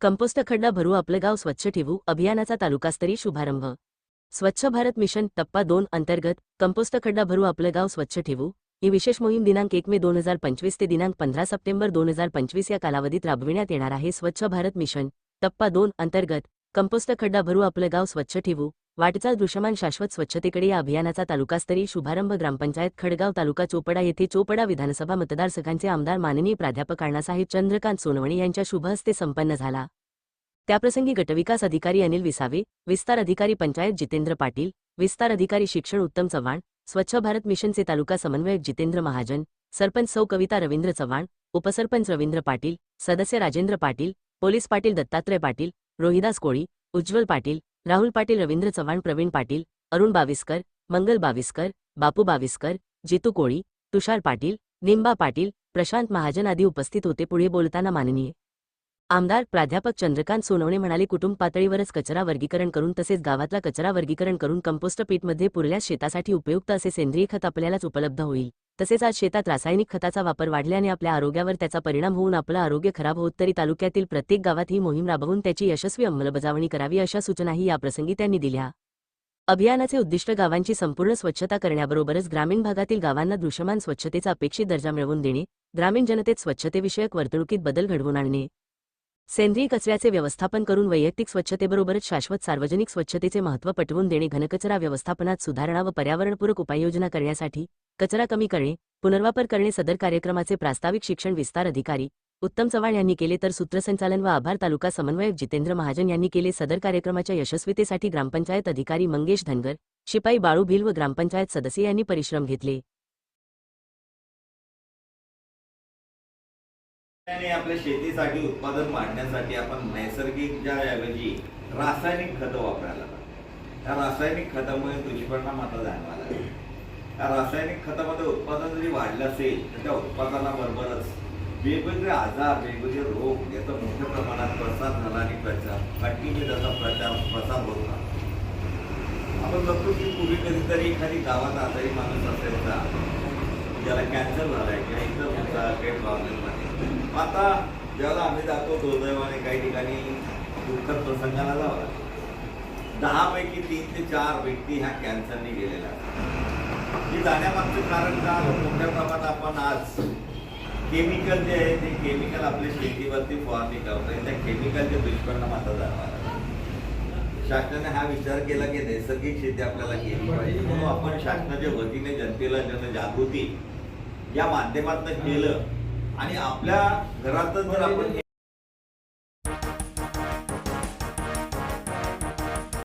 Compost खड्डा भरू आपलं गाव स्वच्छ ठेवू अभियानाचा तालुकास्तरीय शुभारंभ. स्वच्छ भारत मिशन टप्पा दोन अंतर्गत कंपोस्ट खड्डा भरू आपलं गाव स्वच्छ ठेवू ही विशेष मोहीम दिनांक एक मे दोन हजार पंचवीस ते दिनांक पंधरा सप्टेंबर दोन हजार पंचवीस या कालावधीत राबविण्यात येणार आहे. स्वच्छ भारत मिशन टप्पा दोन अंतर्गत कंपोस्ट खड्डा भरू आपलं गाव स्वच्छ ठेवू वाटचाल दृश्यमान शाश्वत स्वच्छतेकडे या अभियानाचा तालुकास्तरीय शुभारंभ ग्रामपंचायत खडगाव तालुका चोपडा येथे चोपडा विधानसभा मतदारसंघांचे आमदार माननीय प्राध्यापक अण्णासाहेब चंद्रकांत सोनवणे यांच्या शुभ हस्ते संपन्न झाला. त्याप्रसंगी गटविकास अधिकारी अनिल विसावे विस्तार अधिकारी पंचायत जितेंद्र पाटील विस्तार अधिकारी शिक्षण उत्तम चव्हाण स्वच्छ भारत मिशनचे तालुका समन्वयक जितेंद्र महाजन सरपंच सौ कविता रवींद्र चव्हाण उपसरपंच रवींद्र पाटील सदस्य राजेंद्र पाटील पोलीस पाटील दत्तात्रय पाटील रोहिदास कोळी उज्ज्वल पाटील राहुल पाटील रवींद्र चव्हाण प्रवीण पाटील अरुण बाविस्कर मंगल बाविस्कर बापू बाविस्कर जितू कोळी तुषार पाटील निंबा पाटील प्रशांत महाजन आदी उपस्थित होते पुढे बोलताना माननीय आमदार प्राध्यापक चंद्रकांत सोनवणे म्हणाले कुटुंब पातळीवरच कचरा वर्गीकरण करून तसेच गावातला कचरा वर्गीकरण करून कंपोस्ट पीठमध्ये पुरल्यास शेतासाठी उपयुक्त असे सेंद्रिय खत आपल्यालाच उपलब्ध होईल. तसेच आज शेतात रासायनिक खताचा वापर वाढल्याने आपल्या आरोग्यावर त्याचा परिणाम होऊन आपलं आरोग्य खराब होत तरी तालुक्यातील प्रत्येक गावात ही मोहीम राबवून त्याची यशस्वी अंमलबजावणी करावी अशा सूचनाही याप्रसंगी त्यांनी दिल्या. अभियानाचे उद्दिष्ट गावांची संपूर्ण स्वच्छता करण्याबरोबरच ग्रामीण भागातील गावांना दृश्यमान स्वच्छतेचा अपेक्षित दर्जा मिळवून देणे ग्रामीण जनतेत स्वच्छतेविषयक वर्तणुकीत बदल घडवून आणणे सेंद्रिय कचऱ्याचे व्यवस्थापन करून वैयक्तिक स्वच्छतेबरोबरच शाश्वत सार्वजनिक स्वच्छतेचे महत्त्व पटवून देणे घनकचरा व्यवस्थापनात सुधारणा व पर्यावरणपूरक उपाययोजना करण्यासाठी कचरा कमी करणे पुनर्वापर करणे सदर कार्यक्रमाचे प्रास्ताविक शिक्षण विस्तार अधिकारी उत्तम चव्हाण यांनी केले तर सूत्रसंचालन व आभार तालुका समन्वयक जितेंद्र महाजन यांनी केले सदर कार्यक्रमाच्या यशस्वीतेसाठी ग्रामपंचायत अधिकारी मंगेश धनगर शिपाई बाळू भिल व ग्रामपंचायत सदस्य यांनी परिश्रम घेतले. आणि आपल्या शेतीसाठी उत्पादन वाढण्यासाठी आपण नैसर्गिकच्या ऐवजी रासायनिक खतं वापरायला त्या रासायनिक खतामुळे दुष्परिणाम आता जाणवायला लागले. त्या रासायनिक खतामध्ये उत्पादन जरी वाढलं असेल तर त्या उत्पादनाबरोबरच वेगवेगळे आजार वेगवेगळे रोग याचा मोठ्या प्रमाणात प्रसार झाला आणि प्रचार कंटिन्यू त्याचा प्रचार प्रसार होता आपण बघतो की पूर्वी कधीतरी एखादी गावात आजारी माणूस असेल तर ज्याला कॅन्सर झालाय किंवा इतर होता काही प्रॉब्लेम आहे. आता ज्याला आम्ही जातो दुर्दैवाने काही ठिकाणी दुःखद प्रसंगाला जावं लागतं. दहापैकी तीन ते चार व्यक्ती ह्या कॅन्सरने गेलेल्या ही जाण्यामागचं कारण का? मोठ्या प्रमाणात आपण आज केमिकल जे आहे ते केमिकल आपल्या शेतीवरती फवारणी करतो त्या केमिकलचे दुष्परिणाम आता जाणवा शासनाने हा विचार केला की नैसर्गिक शेती आपल्याला केली पाहिजे. म्हणून आपण शासनाच्या वतीने जनतेला जनजागृती या माध्यमातून केलं. आणि आपल्या घरातच जर आपण